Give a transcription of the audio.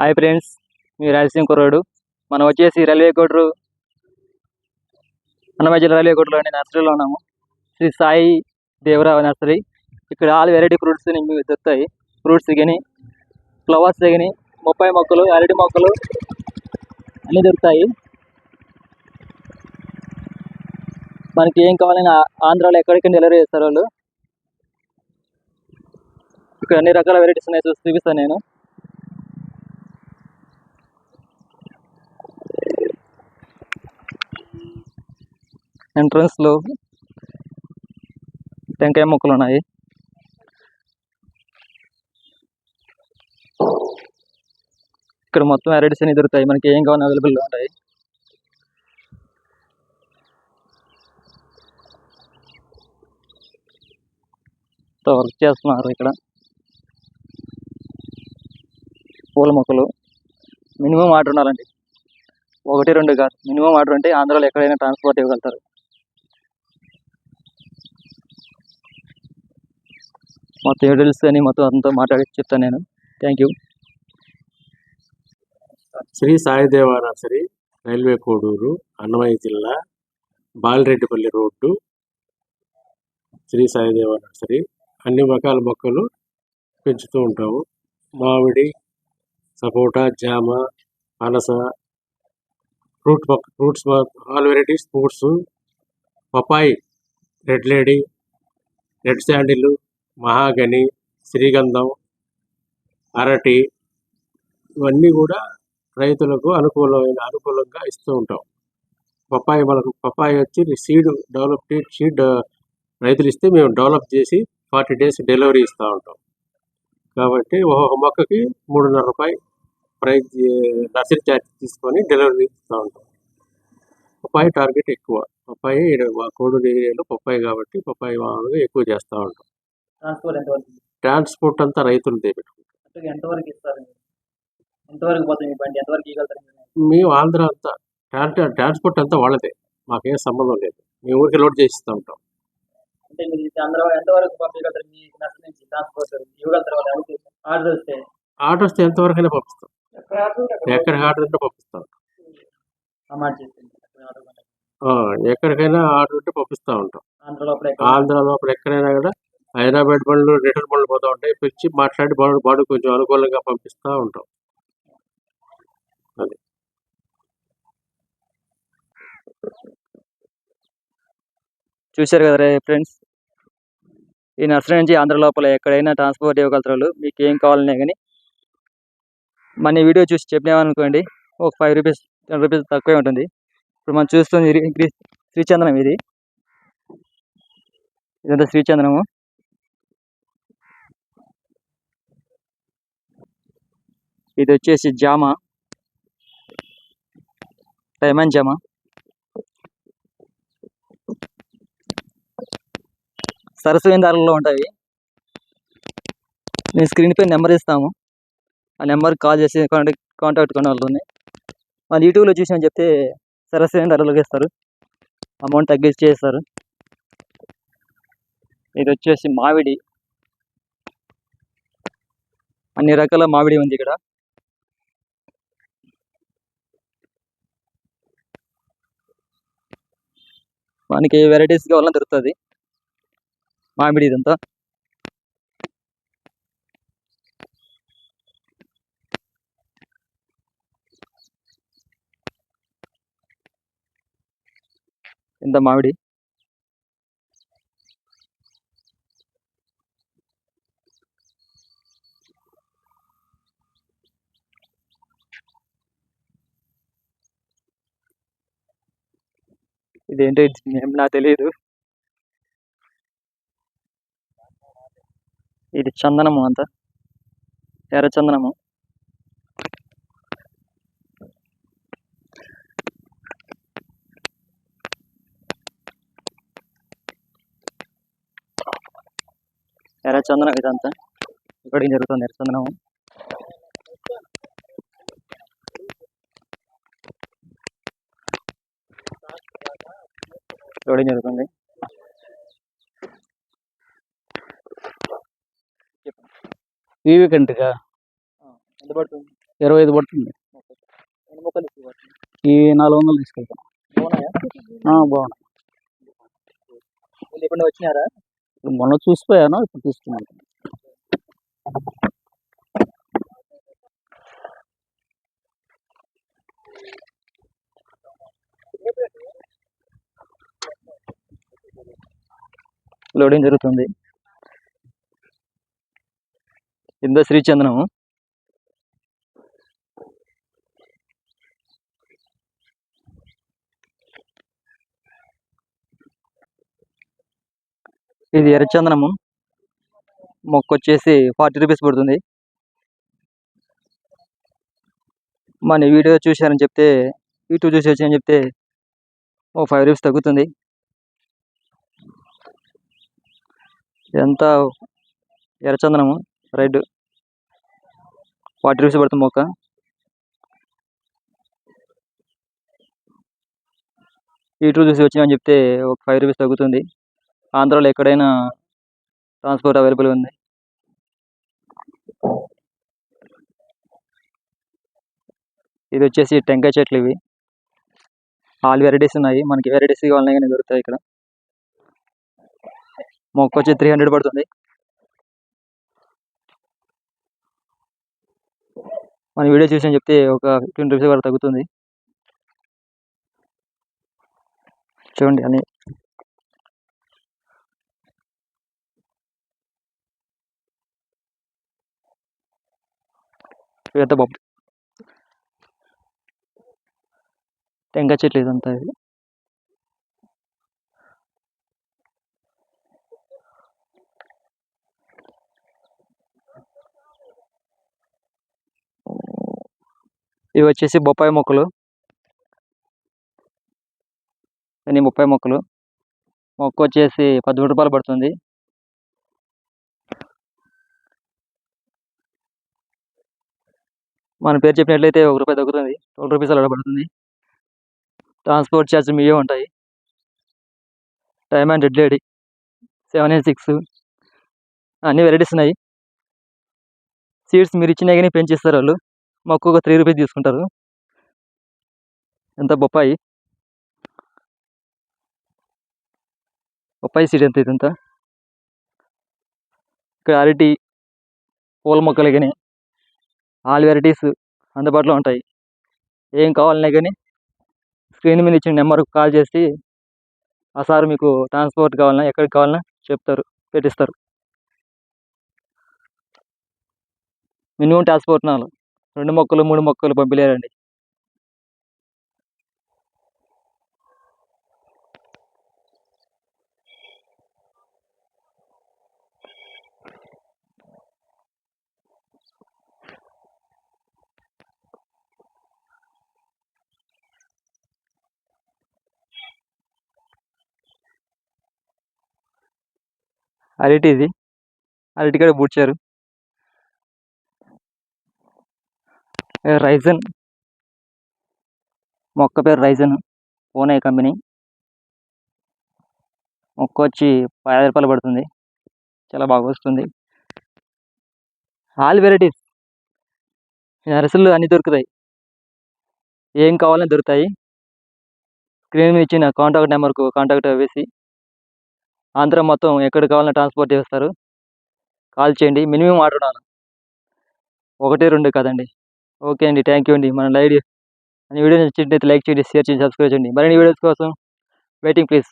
Hi friends మీ రాయలసీమ కుర్రాడు. మనం వచ్చేసి రైల్వే కోటరు అన్నమయ్య జిల్లా రైల్వే కోటలోని నర్సరీలో ఉన్నాము. శ్రీ సాయి దేవరావు నర్సరీ. ఇక్కడ ఆల్ వెరైటీ ఫ్రూట్స్ మీకు దొరుకుతాయి. ఫ్రూట్స్ కానీ ఫ్లవర్స్ కానీ బొప్పాయి మొక్కలు అరటి మొక్కలు అన్నీ దొరుకుతాయి. మనకి ఏం కావాలన్నా ఆంధ్రాలో ఎక్కడికైనా డెలివరీ చేస్తారు వాళ్ళు. ఇక్కడ అన్ని రకాల వెరైటీస్ ఉన్నాయి చూసి చూపిస్తాను నేను. ఎంట్రన్స్లో టెంకాయ మొక్కలు ఉన్నాయి ఇక్కడ మొత్తం వెరైటీస్ అన్ని దొరుకుతాయి మనకి ఏం కావాలి అవైలబుల్ ఉంటాయి. వర్క్ చేస్తున్నారు ఇక్కడ. పూల మొక్కలు. మినిమం ఆర్డర్ ఉండాలండి. ఒకటి రెండు కాదు. మినిమం ఆర్డర్ ఉంటే ఆంధ్రాలో ఎక్కడైనా ట్రాన్స్పోర్ట్ ఇవ్వగలుగుతారు. మొత్తం డీటెయిల్స్ కానీ మొత్తం అంతా మాట్లాడి చెప్తాను నేను. Thank you Shri Saideva nursery railway Koduru Annamayya జిల్లా బాలిరెడ్డిపల్లి రోడ్డు. శ్రీ సాయిదేవ నర్సరీ అన్ని రకాల మొక్కలు పెంచుతూ ఉంటాము. మామిడి సపోటా జామ పనస ఫ్రూట్ మొక్క fruits all varieties fruits papaya red lady red sandal mahogany శ్రీగంధం అరటి ఇవన్నీ కూడా రైతులకు అనుకూలమైన అనుకూలంగా ఇస్తూ ఉంటాం. పప్పాయి మనకు పప్పాయి వచ్చి సీడ్ డెవలప్ సీడ్ రైతులు ఇస్తే మేము డెవలప్ చేసి ఫార్టీ డేస్ డెలివరీ ఇస్తూ ఉంటాం. కాబట్టి ఒక్కొక్క మొక్కకి మూడున్నర రూపాయి ప్రైజ్ నర్సరీ ఛార్జ్ తీసుకొని డెలివరీ ఇస్తూ ఉంటాం. పప్పాయి టార్గెట్ ఎక్కువ. పప్పాయి ఈడ మా కోడూరు ఏరియాలో పప్పాయి కాబట్టి పప్పాయి మామూలుగా ఎక్కువ చేస్తూ ఉంటాం. ట్రాన్స్పోర్ట్ ఎంతవరకు ట్రాన్స్పోర్ట్ అంతా రైతులు పెట్టుకుంటాం ఎంతవరకు ఇస్తారు? ఎంతవరకు పోతుంది మీ బండి? ఎంతవరకు ఇవ్వగలుగుతారు మేము ఆంధ్ర అంతా ట్రాన్ ట్రాన్స్పోర్ట్ అంతా వాళ్ళదే. మాకేం సంబంధం లేదు. మేము ఊరికి లోడ్ చేసి ఇస్తూ ఉంటాం. అంటే మీరు ఆంధ్ర ఎంతవరకు పంపించగలుగుతారు? మీ నర్సరీ నుంచి ట్రాన్స్పోర్ట్ ఇవ్వగలుగుతారు వాళ్ళు ఆర్డర్ వస్తే? ఆర్డర్ వస్తే ఎంతవరకైనా పంపిస్తాం. ఎక్కడ ఆర్డర్ ఉంటే పంపిస్తాం. ఎక్కడికైనా ఆర్డర్ ఉంటే పంపిస్తూ ఉంటాం. ఆంధ్ర లోపల ఎక్కడ? ఆంధ్ర లోపల ఎక్కడైనా కూడా హైదరాబాద్ బండ్లు రిటర్న్ బండ్లు పోతూ ఉంటాయి. పిలిచి మాట్లాడి బాడు బాడు కొంచెం అనుకూలంగా పంపిస్తూ ఉంటాం. అది. చూశారు కదా ఫ్రెండ్స్? ఈ నర్సరీ నుంచి ఆంధ్ర లోపల ఎక్కడైనా ట్రాన్స్పోర్ట్ ఇవ్వగలుగుతారు మీకు ఏం కావాలనే కానీ మన వీడియో చూసి చెప్పినామనుకోండి ఒక ఫైవ్ రూపీస్ టెన్ రూపీస్ తక్కువే ఉంటుంది. ఇప్పుడు మనం చూస్తుంది శ్రీచంద్రం ఇది ఇది. ఇదంతా శ్రీచంద్రము ఇది వచ్చేసి జామ. లెమన్ జామ. సరసమైన దారుల్లో ఉంటాయి? నేను స్క్రీన్ పై నెంబర్ ఇస్తాము. ఆ నెంబర్కి కాల్ చేసి కాంటాక్ట్ కాంటాక్ట్ కొన్ని వాళ్ళని మన యూట్యూబ్లో చూసినా చెప్తే సరసమైన ధరలోకి ఇస్తారు అమౌంట్ తగ్గించి చేస్తారు. ఇది వచ్చేసి మామిడి అన్ని రకాల మామిడి ఉంది ఇక్కడ. మనకి వెరైటీస్ కావాలన్నా దొరుకుతుంది. మామిడి ఇదంతా. ఇంత మామిడి. ఇదేంటో ఏం నాకు తెలియదు ఇది చందనము అంతా. ఎర్ర చందనము. ఎర్ర చందనం ఇదంతా. ఇక్కడికి జరుగుతుంది ఎర్ర చందనము. లోడింగ్ జరుగుతుంది. వీవీ కంట్రీగా ఎంత పడుతుంది? ఇరవై ఐదు పడుతుంది. ఈ నాలుగు వందలు తీసుకెళ్తాం. బాగున్నాయా? వచ్చినారా? మొన్న చూసిపోయాను ఇప్పుడు తీసుకున్నాను లోడింగ్ జరుగుతుంది. కింద శ్రీచందనము. ఇది ఎర్రచందనము. మొక్క వచ్చేసి ఫార్టీ రూపీస్ పడుతుంది. మన వీడియో చూశారని చెప్తే యూట్యూబ్ చూసి వచ్చాయని చెప్తే ఓ ఫైవ్ రూపీస్ తగ్గుతుంది. ఎంత ఎర్రచందనము? రెడ్. ఫార్టీ రూపీస్ పడుతుంది మొక్క. యూట్యూబ్ చూసి వచ్చినామని చెప్తే ఒక ఫైవ్ రూపీస్ తగ్గుతుంది. ఆంధ్రాలో ఎక్కడైనా ట్రాన్స్పోర్ట్ అవైలబుల్ ఉంది. ఇది వచ్చేసి టెంకాయ చెట్లు ఇవి. ఆల్ వెరైటీస్ ఉన్నాయి. మనకి వెరైటీస్ కావాలన్నా కానీ దొరుకుతాయి ఇక్కడ. మొక్క వచ్చి త్రీ హండ్రెడ్ పడుతుంది. మన వీడియో చూసి చెప్తే ఒక ఫిఫ్టీన్ రూపీస్ వరకు తగ్గుతుంది. చూడండి అని పెద్ద బొబ్బ టెంకాయ చెట్లు ఇదంతా ఇది. ఇవి వచ్చేసి బొప్పాయి మొక్కలు. ఇవన్నీ బొప్పాయి మొక్కలు. మొక్క వచ్చేసి పదమూడు రూపాయలు పడుతుంది. మన పేరు చెప్పినట్లయితే ఒక రూపాయి తగ్గుతుంది. ట్వెల్వ్ రూపీస్ అలా పడుతుంది. ట్రాన్స్పోర్ట్ ఛార్జ్ మీవే ఉంటాయి. Time and red lady seven eight six అన్ని వెరైటీస్ ఉన్నాయి. సీడ్స్ మీరు ఇచ్చినా కానీ పెంచిస్తారు వాళ్ళు. మక్కువగా ఒక త్రీ రూపీస్ తీసుకుంటారు. ఎంత బొప్పాయి? బొప్పాయి సీడ్ ఎంత ఇదంతా? ఇక్కడ అరటి పూల మొక్కలు కానీ ఆల్ వెరైటీస్ అందుబాటులో ఉంటాయి. ఏం కావాలన్నా కానీ స్క్రీన్ మీద ఇచ్చిన నెంబర్కి కాల్ చేసి ఆ సార్ మీకు ట్రాన్స్పోర్ట్ కావాలన్నా ఎక్కడికి కావాలన్నా చెప్తారు పెట్టిస్తారు. మినిమం ట్రాన్స్పోర్ట్ నాలుగు. రెండు మొక్కలు మూడు మొక్కలు పంపించలేరండి అరటి ఇది. అరటి బూడ్చారు రైజన్ మొక్క పేరు రైజన్ పూణే కంపెనీ మొక్క వచ్చి పది రూపాయలు పడుతుంది. చాలా బాగా వస్తుంది. ఆల్ వెరైటీస్ నర్సులు అన్నీ దొరుకుతాయి. ఏం కావాలన్నా దొరుకుతాయి. స్క్రీన్ మీద ఇచ్చిన కాంటాక్ట్ నెంబర్కు కాంటాక్ట్ వేసి ఆంధ్ర మొత్తం ఎక్కడ కావాలన్నా ట్రాన్స్పోర్ట్ చేస్తారు. కాల్ చేయండి. మినిమం ఆర్డర్ ఉండాలి. ఒకటి రెండు కదండి. ఓకే అండి. థ్యాంక్ యూ అండి. మన లైడ్ వీడియో నచ్చినట్లయితే లైక్ చేయండి షేర్ చేయండి సబ్స్క్రైబ్ చేయండి. మరిన్ని వీడియోస్ కోసం వెయిటింగ్ ప్లీజ్.